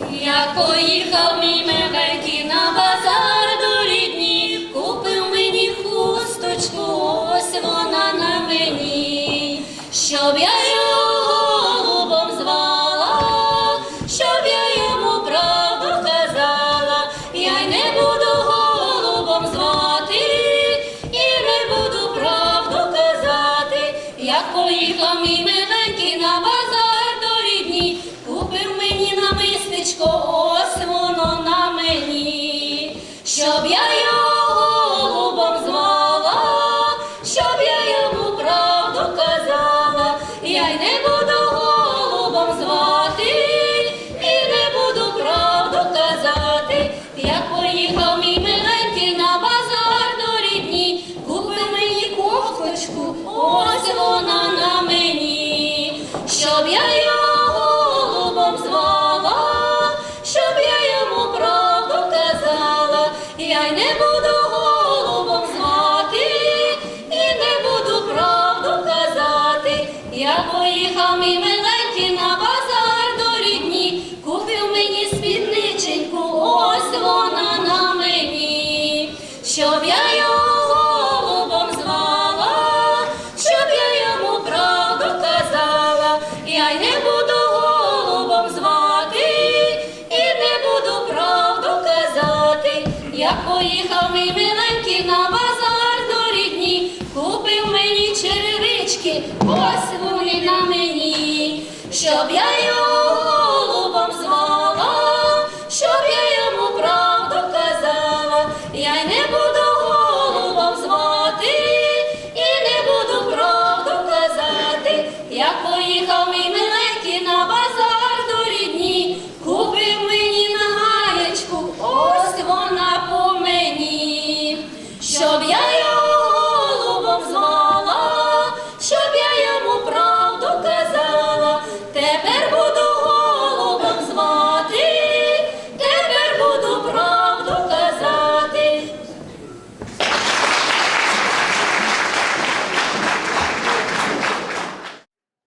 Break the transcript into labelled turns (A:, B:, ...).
A: Як поїхав мій миленький на базар до рідні, купив мені хусточку, ось вона на мені, щоб я його голубом звала, щоб я йому правду казала, я й не буду голубом звати, і не буду правду казати, як поїхав мій миленький намистечко, ось воно на мені, щоб я його голубом звала, щоб я йому правду казала, я й не буду голубом звати, і не буду правду казати, як поїхав мій миленький на базар до рідні, купив мені кофточку, ось вона на мені, щоб я його не буду головом звати, і не буду правду казати. Я поїхав мій миленький на базар до рідні, купив мені спідниченьку, ось вона на мені, щоб я його Я поїхав мій миленький на базар до рідні, купив мені черевички, ось вони на мені, щоб я його голубом звала, щоб я йому правду казала, я й не буду голубом звати, і не буду правду казати, як поїхав мій